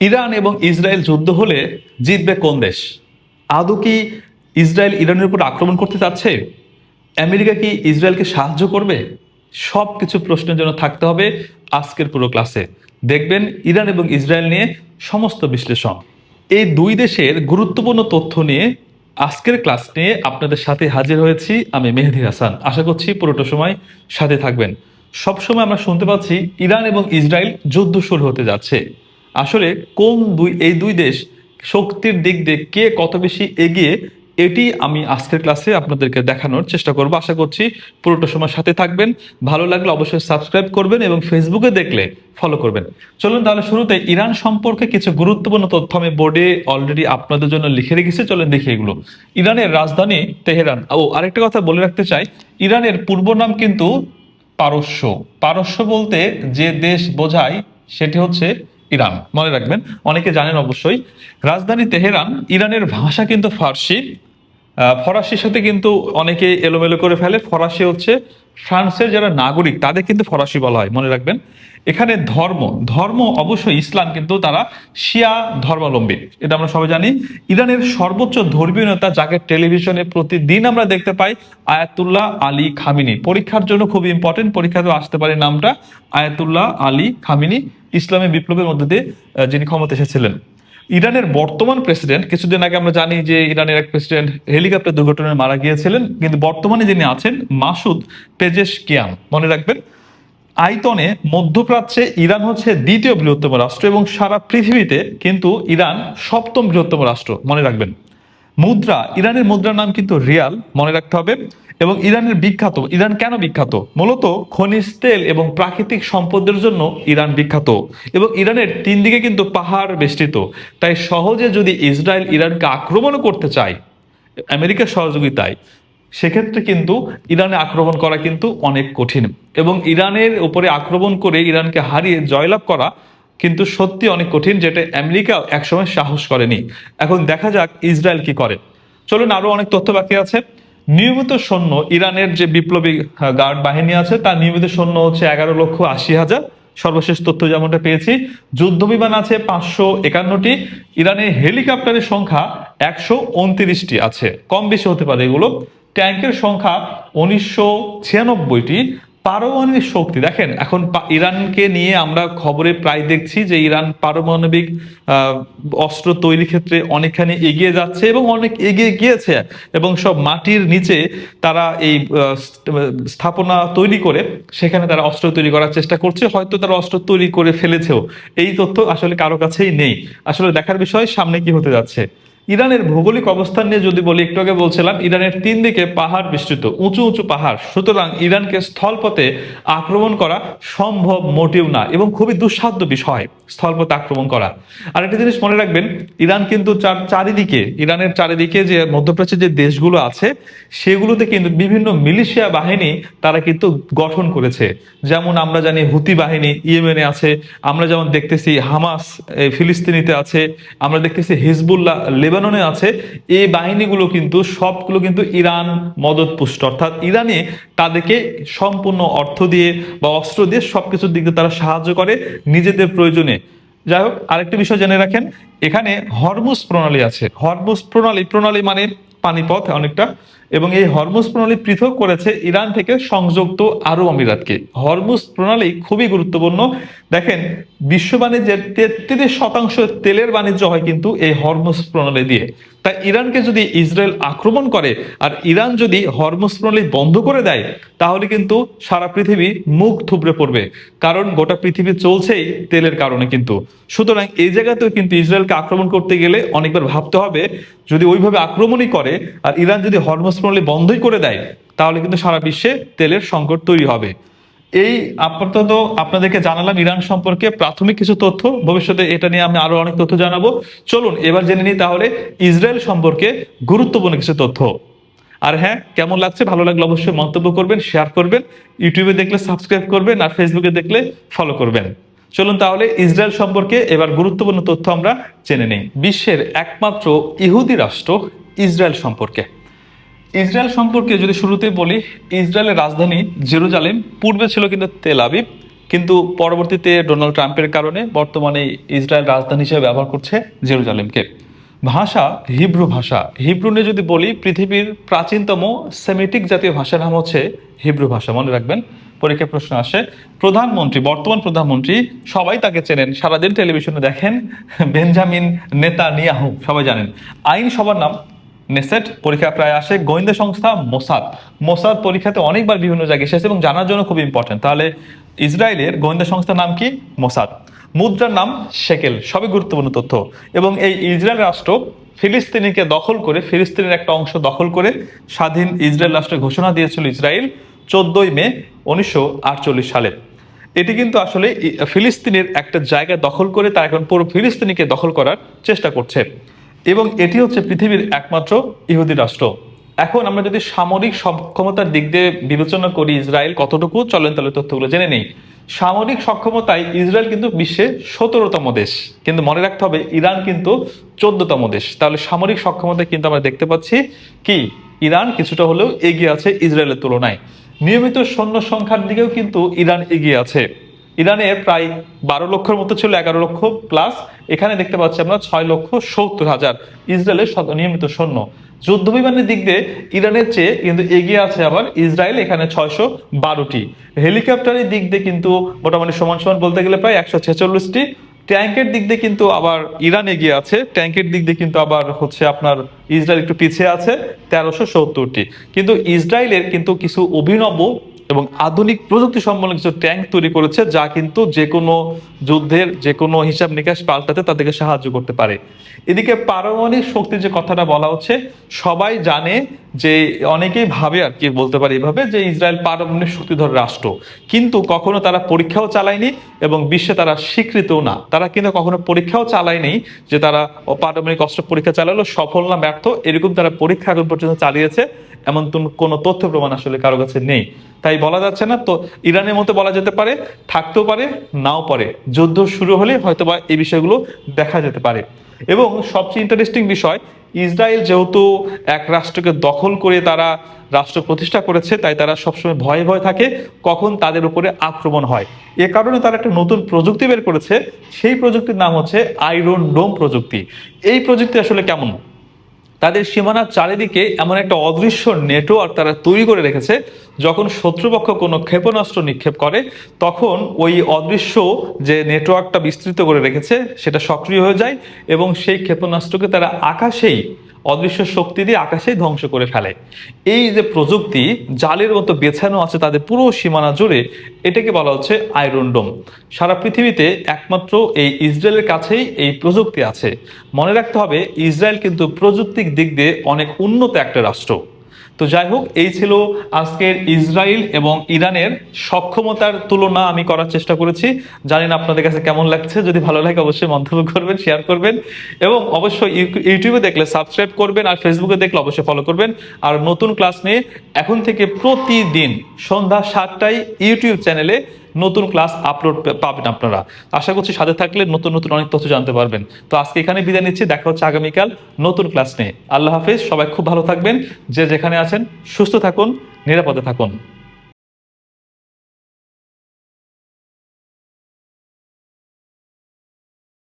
Iran এবং Israel যুদ্ধ হলে জিতবে কোন দেশ? আদৌ কি ইসরায়েল ইরানের উপর আক্রমণ করতে চাচ্ছে? আমেরিকা কি ইসরায়েলকে সাহায্য করবে? সব কিছু প্রশ্নের জন্য থাকতে হবে আজকের পুরো ক্লাসে। দেখবেন ইরান এবং ইসরায়েল নিয়ে সমস্ত বিশ্লেষণ। এই দুই দেশের গুরুত্বপূর্ণ তথ্য নিয়ে আজকের ক্লাস নিয়ে আপনাদের সাথে হাজির হয়েছি আমি মেহেদি হাসান। আশা করছি পুরোটা সময় সাথে থাকবেন। সবসময় আমরা শুনতে পাচ্ছি ইরান এবং ইসরায়েল যুদ্ধ শুরু হতে যাচ্ছে। আসলে কোন দুই, এই দুই দেশ শক্তির দিক দিয়ে কে কত বেশি এগিয়ে, এটি আমি আজকের ক্লাসে আপনাদেরকে দেখানোর চেষ্টা করব। আশা করছি পুরোটা সময় সাথে থাকবেন। ভালো লাগলে অবশ্যই সাবস্ক্রাইব করবেন এবং ফেসবুকে দেখলে ফলো করবেন। চলুন তাহলে শুরুতে ইরান সম্পর্কে কিছু গুরুত্বপূর্ণ তথ্য আমি বোর্ডে অলরেডি আপনাদের জন্য লিখে রেখেছি। চলেন দেখি এগুলো। ইরানের রাজধানী তেহরান। ও, আরেকটা কথা বলে রাখতে চাই। ইরানের পূর্ব নাম কিন্তু পারস্য। পারস্য বলতে যে দেশ বোঝায়, সেটি হচ্ছে ইরান। মনে রাখবেন অনেকে জানেন অবশ্যই রাজধানী তেহরান ইরানের ভাষা কিন্তু ফার্সি ফরাসির সাথে কিন্তু অনেকে এলোমেলো করে ফেলে। ফরাসি হচ্ছে ফ্রান্সের যারা নাগরিক, তাদের কিন্তু ফরাসি বলা হয়, মনে রাখবেন। এখানে ধর্ম ধর্ম অবশ্যই ইসলাম কিন্তু তারা শিয়া ধর্মাবলম্বী। এটা আমরা সবাই জানি। ইরানের সর্বোচ্চ ধর্মীয় নেতা যাকে টেলিভিশনে প্রতিদিন আমরা দেখতে পাই, আয়াতুল্লাহ আলী খামিনি। পরীক্ষার জন্য খুব ইম্পর্টেন্ট পরীক্ষাতেও আসতে পারে নামটা। আয়াতুল্লাহ আলী খামিনি, ইসলামী বিপ্লবের মধ্যে দিয়ে যিনি ক্ষমতা এসেছিলেন। ইরানের বর্তমান প্রেসিডেন্ট, কিছুদিন আগে আমরা জানি যে ইরানের এক প্রেসিডেন্ট হেলিকপ্টার দুর্ঘটনায় মারা গিয়েছিলেন, কিন্তু বর্তমানে যিনি আছেন মাসুদ পেজেশ কিয়াম মনে রাখবেন আয়তনে মধ্যপ্রাচ্যে ইরান হচ্ছে দ্বিতীয় বৃহত্তম রাষ্ট্র এবং সারা পৃথিবীতে কিন্তু ইরান সপ্তম বৃহত্তম রাষ্ট্র। মনে রাখবেন, মুদ্রা, ইরানের মুদ্রার নাম কিন্তু রিয়াল, মনে রাখতে হবে। এবং ইরানের বিখ্যাত, ইরান কেন বিখ্যাত? মূলত খনিজ তেল এবং প্রাকৃতিক সম্পদের জন্য ইরান বিখ্যাত এবং ইরানের তিন দিকে কিন্তু পাহাড় বেষ্টিত। তাই সহজে যদি ইসরায়েল ইরানকে আক্রমণ করতে চায় আমেরিকার সহযোগিতায়, সেক্ষেত্রে কিন্তু ইরানে আক্রমণ করা কিন্তু অনেক কঠিন এবং ইরানের উপরে আক্রমণ করে ইরানকে হারিয়ে জয়লাভ করা কিন্তু সত্যি অনেক কঠিন, যেটা আমেরিকা একসময় সাহস করেনি। এখন দেখা যাক ইসরায়েল কি করে। চলুন আরও অনেক তথ্য বাকি আছে। নিয়মিত সৈন্য, ইরানের যে বিপ্লবী গার্ড বাহিনী আছে, তার নিয়মিত সৈন্য হচ্ছে এগারো লক্ষ আশি হাজার। সর্বশেষ তথ্য যেমনটা পেয়েছি যুদ্ধ বিমান আছে পাঁচশো একান্নটি ইরানের হেলিকপ্টারের সংখ্যা একশো উনত্রিশটি আছে। কম বেশি হতে পারে এগুলো। ট্যাঙ্কের সংখ্যা উনিশশো ছিয়ানব্বইটি পারমাণবিক শক্তি, দেখেন এখন ইরানকে নিয়ে আমরা খবরে প্রায় দেখছি যে ইরান পারমাণবিক অস্ত্র তৈরির ক্ষেত্রে অনেকখানি এগিয়ে যাচ্ছে এবং অনেক এগিয়ে গিয়েছে এবং সব মাটির নিচে তারা এই স্থাপনা তৈরি করে সেখানে তারা অস্ত্র তৈরি করার চেষ্টা করছে, হয়তো তারা অস্ত্র তৈরি করে ফেলেছেও। এই তথ্য আসলে কারও কাছেই নেই। আসলে দেখার বিষয় সামনে কি হতে যাচ্ছে? ইরানের ভৌগোলিক অবস্থান নিয়ে যদি বলি, একটু আগে বলছিলাম, ইরানের তিন দিকে পাহাড় বিস্তৃত, উঁচু উঁচু পাহাড়। সুতরাং ইরানকে স্থলপথে আক্রমণ করা সম্ভব মোটেও না এবং খুবই দুঃসাধ্য বিষয়, স্থলপথে আক্রমণ করা। আর একটা জিনিস মনে রাখবেন, ইরান কিন্তু চারিদিকে, ইরানের চারিদিকে যে মধ্যপ্রাচ্যের যে দেশগুলো আছে, সেগুলোতে কিন্তু বিভিন্ন মিলিশিয়া বাহিনী তারা কিন্তু গঠন করেছে। যেমন আমরা জানি হুতি বাহিনী ইয়েমেনে আছে, আমরা যেমন দেখতেছি হামাস ফিলিস্তিনিতে আছে, আমরা দেখতেছি হিজবুল্লাহ লেবাননে আছে, এই বাহিনীগুলো কিন্তু, সবগুলো কিন্তু ইরান মদত পুষ্ট অর্থাৎ ইরানে তাদেরকে সম্পূর্ণ অর্থ দিয়ে বা অস্ত্র দিয়ে সবকিছুর দিক দিয়ে তারা সাহায্য করে নিজেদের প্রয়োজনে। যাই হোক, আরেকটা বিষয় জেনে রাখেন, এখানে হরমুজ প্রণালী আছে। হরমুজ প্রণালী প্রণালী মানে পানিপথ অনেকটা। এবং এই হরমুজ প্রণালী পৃথক করেছে ইরান থেকে সংযুক্ত আরব আমিরাতকে। হরমুজ প্রণালী খুবই গুরুত্বপূর্ণ। দেখেন, বিশ্ব বাণিজ্যের তেত্রিশ শতাংশ তেলের বাণিজ্য হয় কিন্তু এই হরমুজ প্রণালী দিয়ে। তাই ইরানকে যদি ইসরায়েল আক্রমণ করে আর ইরান যদি হরমুজ প্রণালী বন্ধ করে দেয়, তাহলে কিন্তু সারা পৃথিবী মুখ থুবড়ে পড়বে। কারণ গোটা পৃথিবী চলছেই তেলের কারণে কিন্তু। সুতরাং এই জায়গাতেও কিন্তু ইসরায়েলকে আক্রমণ করতে গেলে অনেকবার ভাবতে হবে, যদি ওইভাবে আক্রমণই করে আর ইরান যদি হরমুজ প্রণালী বন্ধই করে দেয়, তাহলে কিন্তু সারা বিশ্বে তেলের সংকট তৈরি হবে। এই আপাতত আপনাদেরকে জানালাম ইরান সম্পর্কে প্রাথমিক কিছু তথ্য। ভবিষ্যতে এটা নিয়ে আমি আরও অনেক তথ্য জানাব। চলুন, এবার জেনে নিই তাহলে ইসরায়েল সম্পর্কে গুরুত্বপূর্ণ কিছু তথ্য। আর হ্যাঁ কেমন লাগছে? ভালো লাগলে অবশ্যই মন্তব্য করবেন শেয়ার করবেন, ইউটিউবে দেখলে সাবস্ক্রাইব করবেন, আর ফেসবুকে দেখলে ফলো করবেন। চলুন তাহলে ইসরায়েল সম্পর্কে এবার গুরুত্বপূর্ণ তথ্য আমরা জেনে নেই। বিশ্বের একমাত্র ইহুদি রাষ্ট্র ইসরায়েল সম্পর্কে। ইসরায়েল সম্পর্কে যদি শুরুতে বলি, ইসরায়েলের রাজধানী জেরুজালেম পূর্বে ছিল কিন্তু তেল আবিব, কিন্তু পরবর্তীতে ডোনাল্ড ট্রাম্পের কারণে বর্তমানে ইসরায়েল রাজধানী হিসেবে ব্যবহার করছে জেরুজালেমকে। ভাষা হিব্রু ভাষা। হিব্রু নিয়ে যদি বলি, পৃথিবীর প্রাচীনতম সেমিটিক জাতীয় ভাষার নাম হচ্ছে হিব্রু ভাষা। মনে রাখবেন পরীক্ষায় প্রশ্ন আসে, প্রধানমন্ত্রী, বর্তমান প্রধানমন্ত্রী, সবাই তাকে চেনেন, সারাদিন টেলিভিশনে দেখেন, বেঞ্জামিন নেতা নিয়াহু সবাই জানেন। আইন সবার নাম নেসেট পরীক্ষা প্রায় আসে। গোয়েন্দা সংস্থা মোসাদ। মোসাদ পরীক্ষাতে অনেকবার বিভিন্ন জায়গায় এসেছে এবং জানার জন্য খুব ইম্পর্টেন্ট তাহলে ইসরায়েলের গোয়েন্দা সংস্থার নাম কি? মোসাদ। মুদ্রার নাম শেকেল সবই গুরুত্বপূর্ণ তথ্য। এবং এই ইসরায়েল রাষ্ট্র ফিলিস্তিনিকে দখল করে, ফিলিস্তিনের একটা অংশ দখল করে স্বাধীন ইসরায়েল রাষ্ট্রের ঘোষণা দিয়েছিল ইসরায়েল চোদ্দই মে উনিশশো আটচল্লিশ সালে। এটি কিন্তু আসলে ফিলিস্তিনের একটা জায়গা দখল করে, তারা এখন পুরো ফিলিস্তিনিকে দখল করার চেষ্টা করছে। এবং এটি হচ্ছে পৃথিবীর একমাত্র ইহুদি রাষ্ট্র। এখন আমরা যদি সামরিক সক্ষমতার দিক দিয়ে বিবেচনা করি ইসরায়েল কতটুকু, চলেন তাহলে তথ্যগুলো জেনে নেই। সামরিক সক্ষমতায় ইসরায়েল কিন্তু বিশ্বের সতেরোতম দেশ। কিন্তু মনে রাখতে হবে, ইরান কিন্তু চোদ্দতম দেশ। তাহলে সামরিক সক্ষমতায় কিন্তু আমরা দেখতে পাচ্ছি কি? ইরান কিছুটা হলেও এগিয়ে আছে ইসরায়েলের তুলনায়। নিয়মিত সৈন্য সংখ্যার দিকেও কিন্তু ইরান এগিয়ে আছে। ইরানের প্রায় বারো লক্ষের মতো ছিল এগারো লক্ষ প্লাস এখানে দেখতে পাচ্ছি আমরা ছয় লক্ষ সত্তর হাজার ইসরায়েলের নিয়মিত সৈন্য। যুদ্ধ বিমানের দিক দিয়ে ইরানের চেয়ে কিন্তু এগিয়ে আছে আবার ইসরায়েল, এখানে ছয়শো বারোটি। হেলিকপ্টারের দিক দিয়ে কিন্তু মোটামুটি সমান সমান বলতে গেলে প্রায় একশো ছেচল্লিশটি। ট্যাঙ্কের দিক দিয়ে কিন্তু আবার ইরান এগিয়ে আছে। ট্যাঙ্কের দিক দিয়ে কিন্তু আবার হচ্ছে আপনার ইসরায়েল একটু পিছিয়ে আছে তেরোশো সত্তরটি। কিন্তু ইসরায়েলের কিন্তু কিছু অভিনব এবং আধুনিক প্রযুক্তি সম্পন্ন কিছু ট্যাঙ্ক তৈরি করেছে যা কিন্তু যে কোনো যুদ্ধের, যে কোনো হিসাব নিকাশ পাল্টাতে তাদেরকে সাহায্য করতে পারে। এদিকে পারমাণবিক শক্তির যে কথাটা বলা হচ্ছে, সবাই জানে যে অনেকেই ভাবে আর কি, বলতে পারে এইভাবে যে ইসরায়েল পারমাণবিক শক্তিধর রাষ্ট্র। কিন্তু কখনো তারা পরীক্ষাও চালায়নি এবং বিশ্বে তারা স্বীকৃতও না। তারা কিন্তু কখনো পরীক্ষাও চালায়নি যে তারা পারমাণবিক অস্ত্র পরীক্ষা চালালো, সফল না ব্যর্থ, এরকম তারা পরীক্ষা এখন পর্যন্ত চালিয়েছে, এমন কোনো তথ্য প্রমাণ আসলে কারও কাছে নেই। তাই বলা যাচ্ছে না, তো ইরানের মতো বলা যেতে পারে, থাকতেও পারে, নাও পারে। যুদ্ধ শুরু হলে হয়তোবা এই বিষয়গুলো দেখা যেতে পারে। এবং সবচেয়ে ইন্টারেস্টিং বিষয়, ইসরায়েল যেহেতু এক রাষ্ট্রকে দখল করে তারা রাষ্ট্র প্রতিষ্ঠা করেছে, তাই তারা সবসময় ভয়ে ভয়ে থাকে, কখন তাদের উপরে আক্রমণ হয়। এ কারণে তারা একটা নতুন প্রযুক্তি বের করেছে, সেই প্রযুক্তির নাম হচ্ছে আইরন ডোম প্রযুক্তি। এই প্রযুক্তি আসলে কেমন? তাদের সীমানার চারিদিকে এমন একটা অদৃশ্য নেটওয়ার্ক তারা তৈরি করে রেখেছে, যখন শত্রুপক্ষ কোনো ক্ষেপণাস্ত্র নিক্ষেপ করে, তখন ওই অদৃশ্য যে নেটওয়ার্কটা বিস্তৃত করে রেখেছে, সেটা সক্রিয় হয়ে যায় এবং সেই ক্ষেপণাস্ত্রকে তারা আকাশেই অদৃশ্য শক্তি দিয়ে আকাশেই ধ্বংস করে ফেলে। এই যে প্রযুক্তি, জালের মতো বেছানো আছে তাদের পুরো সীমানা জুড়ে, এটাকে বলা হচ্ছে আয়রন ডোম সারা পৃথিবীতে একমাত্র এই ইসরায়েলের কাছেই এই প্রযুক্তি আছে। মনে রাখতে হবে, ইসরায়েল কিন্তু প্রযুক্তিক দিক দিয়ে অনেক উন্নত একটা রাষ্ট্র। তো যাই হোক এই ছিল আজকের ইসরায়েল এবং ইরানের সক্ষমতার তুলনা আমি করার চেষ্টা করেছি। জানি না আপনাদের কাছে কেমন লাগছে, যদি ভালো লাগে অবশ্যই মন্তব্য করবেন শেয়ার করবেন। এবং অবশ্যই ইউ- ইউটিউবে দেখলে সাবস্ক্রাইব করবেন আর ফেসবুকে দেখলে অবশ্যই ফলো করবেন। আর নতুন ক্লাস নিয়ে এখন থেকে প্রতিদিন সন্ধ্যা সাতটায় ইউটিউব চ্যানেলে নতুন ক্লাস আপলোড পাবেন আপনারা। আশা করছি সাথে থাকলে নতুন নতুন অনেক তথ্য জানতে পারবেন। তো আজকে এখানে বিদায় নিচ্ছি, দেখা হচ্ছে আগামীকাল নতুন ক্লাস নিয়ে। আল্লাহ হাফিজ, সবাই খুব ভালো থাকবেন। যে যেখানে আছেন, সুস্থ থাকুন, নিরাপদে থাকুন।